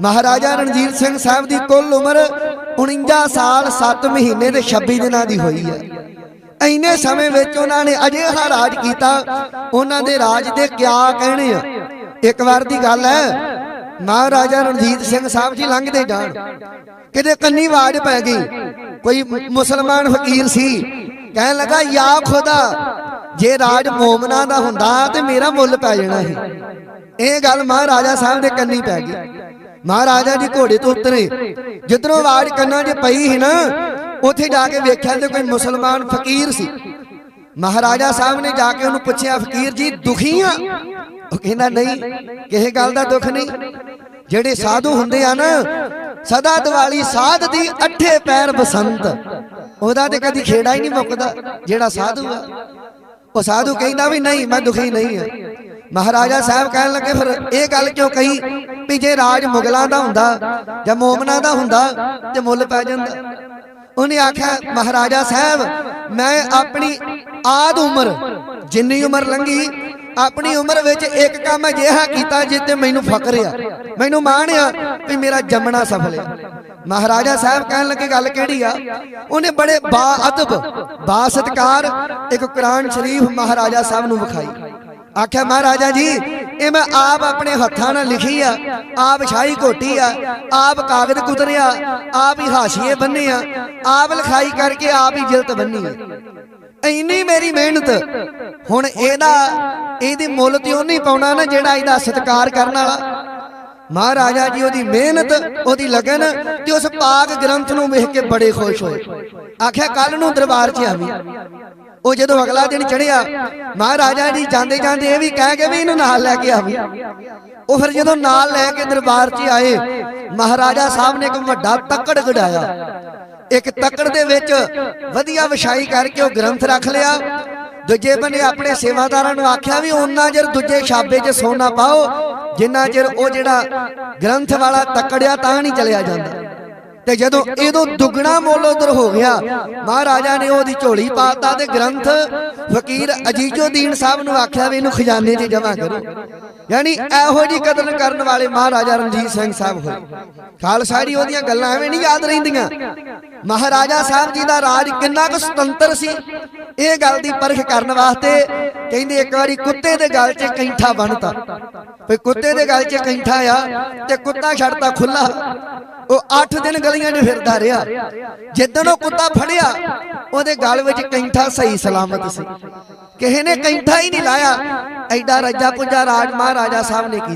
ਮਹਾਰਾਜਾ ਰਣਜੀਤ ਸਿੰਘ ਸਾਹਿਬ ਦੀ ਕੁੱਲ ਉਮਰ 49 ਸਾਲ 7 ਮਹੀਨੇ ਤੇ 26 ਦਿਨਾਂ ਦੀ ਹੋਈ ਹੈ। ਇੰਨੇ ਸਮੇਂ ਵਿੱਚ ਉਹਨਾਂ ਨੇ ਅਜਿਹਾ ਰਾਜ ਕੀਤਾ, ਉਹਨਾਂ ਦੇ ਰਾਜ ਦੇ ਕਿਆ ਕਹਿਣੇ ਆ। ਇੱਕ ਵਾਰ ਦੀ ਗੱਲ ਹੈ, ਮਹਾਰਾਜਾ ਰਣਜੀਤ ਸਿੰਘ ਸਾਹਿਬ ਜੀ ਲੰਘਦੇ ਜਾਣ। ਕਿਤੇ ਕੰਨੀ ਆਵਾਜ਼ ਪੈ ਗਈ। ਕੋਈ ਮੁਸਲਮਾਨ ਫਕੀਰ ਸੀ। ਕਹਿਣ ਲੱਗਾ, ਯਾ ਖੁਦਾ, ਜੇ ਰਾਜ ਮੋਮਨਾ ਦਾ ਹੁੰਦਾ ਤੇ ਮੇਰਾ ਮੁੱਲ ਪੈ ਜਾਣਾ ਸੀ। ਇਹ ਗੱਲ ਮਹਾਰਾਜਾ ਸਾਹਿਬ ਦੇ ਕੰਨੀ ਪੈ ਗਈ। ਮਹਾਰਾਜਾ ਜੀ ਘੋੜੇ ਤੋਂ ਉਤਰੇ। ਜਿੱਧਰੋਂ ਆਵਾਜ਼ ਕੰਨਾਂ 'ਚ ਪਈ ਸੀ ਨਾ, ਉੱਥੇ ਜਾ ਕੇ ਵੇਖਿਆ ਤੇ ਕੋਈ ਮੁਸਲਮਾਨ ਫਕੀਰ ਸੀ। ਮਹਾਰਾਜਾ ਸਾਹਿਬ ਨੇ ਜਾ ਕੇ ਉਹਨੂੰ ਪੁੱਛਿਆ, ਫਕੀਰ ਜੀ, ਦੁਖੀ ਆ? ਉਹ ਕਹਿੰਦਾ, ਨਹੀਂ, ਕਿਸੇ ਗੱਲ ਦਾ ਦੁੱਖ ਨਹੀਂ। ਜਿਹੜੇ ਸਾਧੂ ਹੁੰਦੇ ਆ ਨਾ, ਸਦਾ ਦਿਵਾਲੀ ਸਾਧ ਦੀ ਅੱਠੇ ਪੈਰ ਬਸੰਤ। ਉਹਦਾ ਤੇ ਕਦੀ ਖੇੜਾ ਹੀ ਨਹੀਂ ਮੁੱਕਦਾ, ਜਿਹੜਾ ਸਾਧੂ ਆ। ਉਹ ਸਾਧੂ ਕਹਿੰਦਾ ਵੀ, ਨਹੀਂ, ਮੈਂ ਦੁਖੀ ਨਹੀਂ ਆ। ਮਹਾਰਾਜਾ ਸਾਹਿਬ ਕਹਿਣ ਲੱਗੇ, ਫਿਰ ਇਹ ਗੱਲ ਕਿਉਂ ਕਹੀ ਵੀ ਜੇ ਰਾਜ ਮੁਗਲਾਂ ਦਾ ਹੁੰਦਾ ਜਾਂ ਮੋਮਨਾ ਦਾ ਹੁੰਦਾ ਤੇ ਮੁੱਲ ਪੈ ਜਾਂਦਾ? ਉਹਨੇ ਆਖਿਆ, ਮਹਾਰਾਜਾ ਸਾਹਿਬ, ਮੈਂ ਆਪਣੀ ਆਦ ਉਮਰ, ਜਿੰਨੀ ਉਮਰ ਲੰਘੀ, ਆਪਣੀ ਉਮਰ ਵਿੱਚ ਇੱਕ ਕੰਮ ਅਜਿਹਾ ਕੀਤਾ ਜਿੱਤੇ ਮੈਨੂੰ ਫਕਰ ਆ। ਮੈਨੂੰ ਮਾਣ ਆ ਵੀ ਮੇਰਾ ਜੰਮਣਾ ਸਫਲ ਆ। ਮਹਾਰਾਜਾ ਸਾਹਿਬ ਕਹਿਣ ਲੱਗੇ, ਗੱਲ ਕਿਹੜੀ ਆ? ਉਹਨੇ ਬੜੇ ਬਾ ਅਦਬ ਬਾ ਸਤਕਾਰ ਇੱਕ ਕੁਰਾਨ ਸ਼ਰੀਫ ਮਹਾਰਾਜਾ ਸਾਹਿਬ ਨੂੰ ਵਿਖਾਈ। ਆਖਿਆ, ਮਹਾਰਾਜਾ ਜੀ, ਇਹ ਮੈਂ ਆਪ ਆਪਣੇ ਹੱਥਾਂ ਨਾਲ ਲਿਖੀ ਆ। ਆਪ ਸ਼ਾਹੀ ਘੋਟੀ ਆ, ਆਪ ਕਾਗਜ਼ ਕੁਤਰਿਆ ਆਪ ਹੀ ਹਾਸ਼ੀਏ ਬੰਨੇ ਆ, ਆਪ ਲਿਖਾਈ ਕਰਕੇ ਆਪ ਹੀ ਜਿਲਤ ਬੰਨੀ ਆ। ਇੰਨੀ ਮੇਰੀ ਮਿਹਨਤ। ਹੁਣ ਇਹਦਾ, ਇਹਦੀ ਮੁੱਲ ਤੇ ਉਹ ਨਹੀਂ ਪਾਉਣਾ ਨਾ ਜਿਹੜਾ ਇਹਦਾ ਸਤਿਕਾਰ ਕਰਨ ਵਾਲਾ। ਮਹਾਰਾਜਾ ਜੀ, ਉਹਦੀ ਮਿਹਨਤ, ਉਹਦੀ ਲਗਨ ਤੇ ਉਸ ਪਾਕ ਗ੍ਰੰਥ ਨੂੰ ਵੇਖ ਕੇ ਬੜੇ ਖੁਸ਼ ਹੋਏ। ਆਖਿਆ ਕੱਲ ਨੂੰ ਦਰਬਾਰ 'ਚ ਆਵੀਂ। ਉਹ ਜਦੋਂ ਅਗਲਾ ਦਿਨ ਚੜਿਆ, ਮਹਾਰਾਜਾ ਜੀ ਜਾਂਦੇ ਜਾਂਦੇ ਇਹ ਵੀ ਕਹਿ ਕੇ ਵੀ ਇਹਨੂੰ ਨਾਲ ਲੈ ਕੇ ਆਵੀਂ। ਉਹ ਫਿਰ ਜਦੋਂ ਨਾਲ ਲੈ ਕੇ ਦਰਬਾਰ 'ਚ ਆਏ, ਮਹਾਰਾਜਾ ਸਾਹਿਬ ਨੇ ਇੱਕ ਵੱਡਾ ਤੱਕੜ ਗੜਾਇਆ ਇੱਕ ਤੱਕੜ ਦੇ ਵਿੱਚ ਵਧੀਆ ਵਿਛਾਈ ਕਰਕੇ ਉਹ ਗ੍ਰੰਥ ਰੱਖ ਲਿਆ। ਦੂਜੇ ਬੰਨੇ ਆਪਣੇ ਸੇਵਾਦਾਰਾਂ ਨੂੰ ਆਖਿਆ ਵੀ ਉਹਨਾਂ ਚਿਰ ਦੂਜੇ ਛਾਬੇ 'ਚ ਸੋਨਾ ਪਾਓ, ਜਿੰਨਾ ਚਿਰ ਉਹ ਜਿਹੜਾ ਗ੍ਰੰਥ ਵਾਲਾ ਤੱਕੜਿਆ ਤਾਂ ਨਹੀਂ ਚਲਿਆ ਜਾਂਦਾ। ਤੇ ਜਦੋਂ ਇਹਦੋਂ ਦੁੱਗਣਾ ਮੁੱਲ ਉਧਰ ਹੋ ਗਿਆ, ਮਹਾਰਾਜਾ ਨੇ ਉਹਦੀ ਝੋਲੀ ਪਾਤਾ ਤੇ ਗ੍ਰੰਥ ਫਕੀਰ ਅਜੀਜੋਦੀਨ ਸਾਹਿਬ ਨੂੰ ਆਖਿਆ ਵੀ ਇਹਨੂੰ ਖਜ਼ਾਨੇ 'ਚ ਜਮ੍ਹਾਂ ਕਰੋ। ਯਾਨੀ ਇਹੋ ਜੀ ਕਦਰ ਕਰਨ ਵਾਲੇ ਮਹਾਰਾਜਾ ਰਣਜੀਤ ਸਿੰਘ ਸਾਹਿਬ ਹੋਏ। ਖਾਲਸਾ ਜੀ, ਉਹਦੀਆਂ ਗੱਲਾਂ ਐਵੇਂ ਨਹੀਂ ਯਾਦ ਰਹਿੰਦੀਆਂ। ਮਹਾਰਾਜਾ ਸਾਹਿਬ ਜੀ ਦਾ ਰਾਜ ਕਿੰਨਾ ਕੁ ਸੁਤੰਤਰ ਸੀ। ਇਹ ਗੱਲ ਦੀ ਪਰਖ ਕਰਨ ਵਾਸਤੇ ਕਹਿੰਦੇ ਇੱਕ ਵਾਰੀ ਕੁੱਤੇ ਦੇ ਗਲ 'ਚ ਕੈਂਠਾ ਬੰਨਤਾ। ਵੀ ਕੁੱਤੇ ਦੇ ਗਲ 'ਚ ਕੈਂਠਾ ਆ ਤੇ ਕੁੱਤਾ ਛੱਡਤਾ ਖੁੱਲਾ। ਉਹ 8 ਦਿਨ ਗਲੀਆਂ 'ਚ ਫਿਰਦਾ ਰਿਹਾ। ਜਿੱਦਣ ਉਹ ਕੁੱਤਾ ਫੜਿਆ, ਉਹਦੇ ਗਲ ਵਿੱਚ ਕੈਂਠਾ ਸਹੀ ਸਲਾਮਤ ਸੀ। ਕਿਸੇ ਨੇ ਕੈਂਠਾ ਹੀ ਨਹੀਂ ਲਾਇਆ। ਐਡਾ ਰੱਜਾ ਪੁੰਜਾ ਰਾਜ ਮਹਾਰਾਜਾ ਸਾਹਿਬ ਨੇ ਕੀਤਾ।